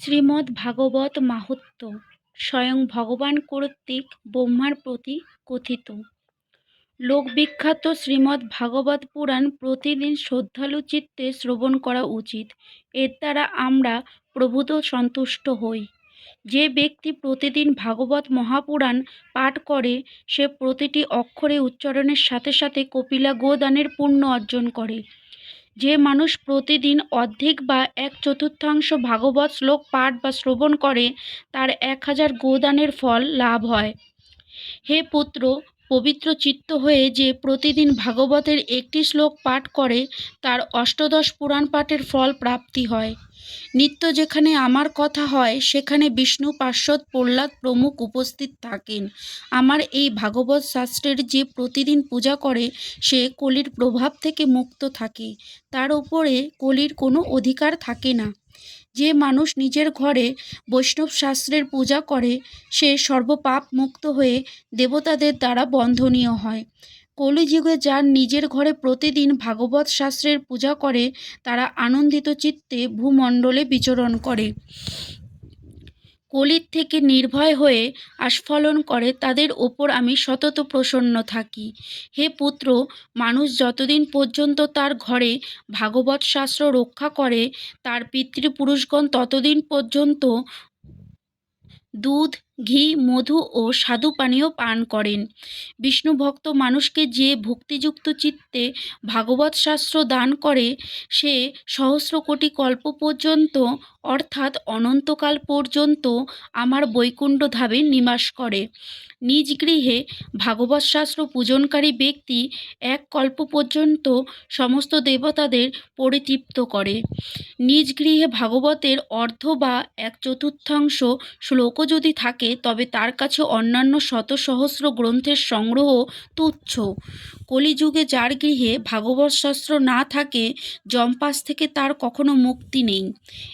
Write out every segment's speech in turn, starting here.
শ্রীমদ্ ভাগবত মাহাত্ম্য স্বয়ং ভগবান কর্তৃক ব্রহ্মার প্রতি কথিত। লোকবিখ্যাত শ্রীমদ্ ভাগবত পুরাণ প্রতিদিন শ্রদ্ধালু চিত্তে শ্রবণ করা উচিত। এর দ্বারা আমরা প্রভূত সন্তুষ্ট হই। যে ব্যক্তি প্রতিদিন ভাগবত মহাপুরাণ পাঠ করে, সে প্রতিটি অক্ষরে উচ্চারণের সাথে সাথে কপিলা গোদানের পুণ্য অর্জন করে। যে মানুষ প্রতিদিন অর্ধেক বা এক চতুর্থাংশ ভাগবত শ্লোক পাঠ বা শ্রবণ করে, তার এক হাজার গোদানের ফল লাভ হয়। হে পুত্র, পবিত্র চিত্ত হয়ে যে প্রতিদিন ভাগবতের একটি শ্লোক পাঠ করে, তার অষ্টদশ পুরাণ পাঠের ফল প্রাপ্তি হয়। নিত্য যেখানে আমার কথা হয়, সেখানে বিষ্ণু পার্শ্বদ প্রহ্লাদ প্রমুখ উপস্থিত থাকেন। আমার এই ভাগবত শাস্ত্রের যে প্রতিদিন পূজা করে, সে কলির প্রভাব থেকে মুক্ত থাকে। তার উপরে কলির কোনো অধিকার থাকে না। যে মানুষ নিজের ঘরে বৈষ্ণব শাস্ত্রের পূজা করে, সে সর্বপাপ মুক্ত হয়ে দেবতাদের দ্বারা বন্ধনীয় হয়। কলিযুগে যার নিজের ঘরে প্রতিদিন ভাগবত শাস্ত্রের পূজা করে, তারা আনন্দিত চিত্তে ভূমণ্ডলে বিচরণ করে। কলির থেকে নির্ভয় হয়ে আস্ফলন করে, তাদের ওপর আমি সতত প্রসন্ন থাকি। হে পুত্র, মানুষ যতদিন পর্যন্ত তার ঘরে ভাগবত শাস্ত্র রক্ষা করে, তার পিতৃপুরুষগণ ততদিন পর্যন্ত দুধ ঘি, মধু ও স্বাদু পানীয় পান করেন। বিষ্ণু ভক্ত মানুষকে যে ভক্তিযুক্ত চিত্তে ভাগবত শাস্ত্র দান করে, সে সহস্র কোটি কল্প পর্যন্ত, অর্থাৎ অনন্তকাল পর্যন্ত আমার বৈকুণ্ঠ ধামে নিবাস করে। নিজ গৃহে ভাগবত শাস্ত্র পূজনকারী ব্যক্তি এক কল্প পর্যন্ত সমস্ত দেবতাদের পরিতৃপ্ত করে। নিজ গৃহে ভাগবতের অর্ধ বা এক চতুর্থাংশ শ্লোকও যদি থাকে তবে তার কাছে অন্যান্য শত সহস্র গ্রন্থের সংগ্রহ তুচ্ছ। কলিযুগে যার গৃহে ভাগবত শাস্ত্র না থাকে, জম্পাস থেকে তার কখনো মুক্তি নেই।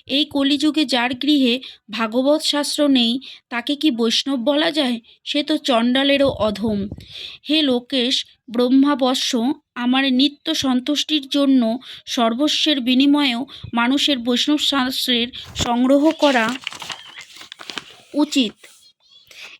এই কলিযুগে যার গৃহে ভাগবত শাস্ত্র নেই, তাকে কি বৈষ্ণব বলা যায়? সে তো চণ্ডালেরও অধম। হে লোকেশ, ব্রহ্মাবশ্য, আমার নিত্য সন্তুষ্টির জন্য সর্বস্বের বিনিময়েও মানুষের বৈষ্ণব শাস্ত্রের সংগ্রহ করা উচিত।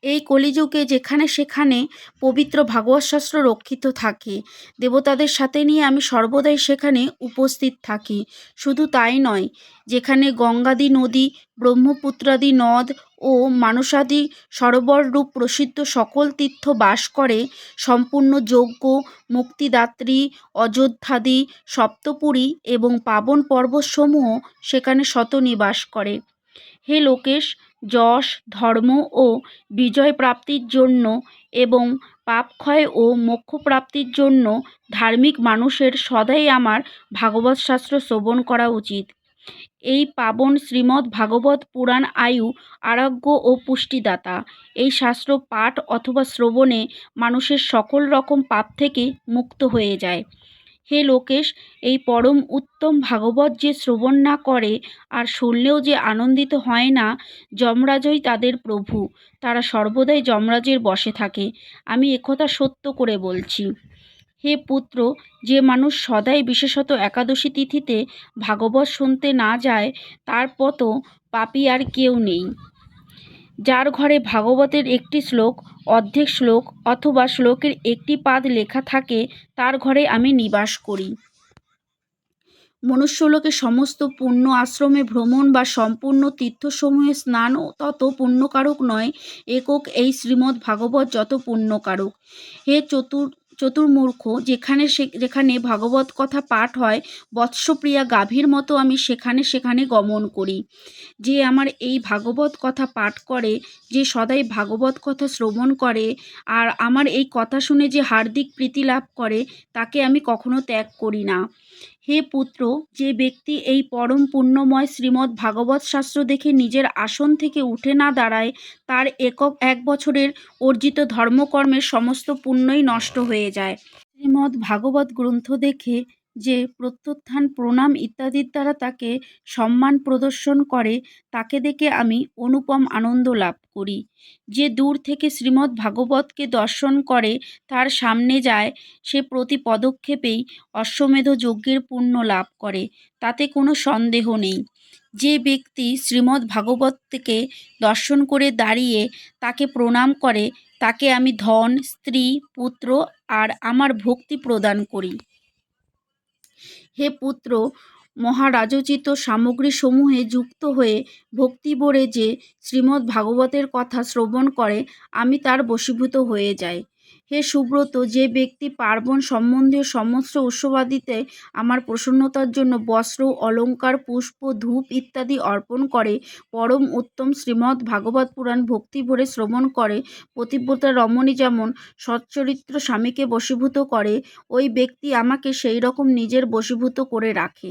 এই কলিযুগে যেখানে সেখানে পবিত্র ভাগবত শাস্ত্র রক্ষিত থাকে। দেবতাদের সাথে নিয়ে আমি সর্বদাই সেখানে উপস্থিত থাকি। শুধু তাই নয়, যেখানে গঙ্গাদি নদী, ব্রহ্মপুত্রাদি নদ ও মানসাদি সরোবর রূপ প্রসিদ্ধ সকল তীর্থ বাস করে, সম্পূর্ণ যজ্ঞ, মুক্তিদাত্রী, অযোধ্যাদি, সপ্তপুরী এবং পাবন পর্বতসমূহ সেখানে শত নিবাস করে। হে লোকেশ, যশ, ধর্ম ও বিজয় প্রাপ্তির জন্য এবং পাপক্ষয় ও মোক্ষ প্রাপ্তির জন্য ধার্মিক মানুষের সদাই আমার ভাগবত শাস্ত্র শ্রবণ করা উচিত। এই পাবন শ্রীমদ্ ভাগবত পুরাণ আয়ু আরোগ্য ও পুষ্টিদাতা। এই শাস্ত্র পাঠ অথবা শ্রবণে মানুষের সকল রকম পাপ থেকে মুক্ত হয়ে যায়। হে লোকেশ, এই পরম উত্তম ভাগবত যে শ্রবণ না করে আর শুনলেও যে আনন্দিত হয় না, যমরাজই তাদের প্রভু। তারা সর্বদাই যমরাজের বসে থাকে। আমি একথা সত্য করে বলছি। হে পুত্র, যে মানুষ সদাই বিশেষত একাদশী তিথিতে ভাগবত শুনতে না যায়, তার মতো পাপী আর কেউ নেই। যার ঘরে ভাগবতের একটি শ্লোক, অর্ধেক শ্লোক অথবা শ্লোকের একটি পাদ লেখা থাকে, তার ঘরে আমি নিবাস করি। মনুষ্যলোকে সমস্ত পুণ্য আশ্রমে ভ্রমণ বা সম্পূর্ণ তীর্থসমূহে স্নান তত পুণ্যকারক নয়, একক এই শ্রীমদ্ ভাগবত যত পুণ্যকারক। হে চতুর চতুর্মূর্খ, যেখানে যেখানে ভাগবত কথা পাঠ হয়, বৎসপ্রিয়া গাভীর মতো আমি সেখানে সেখানে গমন করি। যে আমার এই ভাগবত কথা পাঠ করে, যে সদাই ভাগবত কথা শ্রবণ করে, আর আমার এই কথা শুনে যে হার্দিক প্রীতি লাভ করে, তাকে আমি কখনো ত্যাগ করি না। হে পুত্র, যে ব্যক্তি এই পরম পুণ্যময় শ্রীমদ্ ভাগবত শাস্ত্র দেখে নিজের আসন থেকে উঠে না দাঁড়ায়, তার একক এক বছরের অর্জিত ধর্মকর্মের সমস্ত পুণ্যই নষ্ট হয়ে যায়। শ্রীমদ্ ভাগবত গ্রন্থ দেখে যে প্রত্যুত্থান প্রণাম ইত্যাদির দ্বারা তাকে সম্মান প্রদর্শন করে, তাকে দেখে আমি অনুপম আনন্দ লাভ করি। যে দূর থেকে শ্রীমদ্ ভাগবতকে দর্শন করে, তার সামনে যায়, সে প্রতি পদক্ষেপেই অশ্বমেধ যজ্ঞের পুণ্য লাভ করে, তাতে কোনো সন্দেহ নেই। যে ব্যক্তি শ্রীমদ্ ভাগবতকে দর্শন করে দাঁড়িয়ে তাকে প্রণাম করে, তাকে আমি ধন, স্ত্রী, পুত্র আর আমার ভক্তি প্রদান করি। হে পুত্র, মহারাজোচিত সামগ্রী সমূহে যুক্ত হয়ে ভক্তি ভক্তিভরে যে শ্রীমদ্ ভাগবতের কথা শ্রবণ করে, আমি তার বশীভূত হয়ে যাই। হে সুব্রত, যে ব্যক্তি পার্বণ সম্বন্ধীয় সমস্ত উৎসবাদিতে আমার প্রসন্নতার জন্য বস্ত্র, অলঙ্কার, পুষ্প, ধূপ ইত্যাদি অর্পণ করে, পরম উত্তম শ্রীমদ্ ভাগবত পুরাণ ভক্তি ভরে শ্রবণ করে, পতিব্রতা রমণী যেমন সচ্চরিত্র স্বামীকে বশীভূত করে, ওই ব্যক্তি আমাকে সেই রকম নিজের বশীভূত করে রাখে।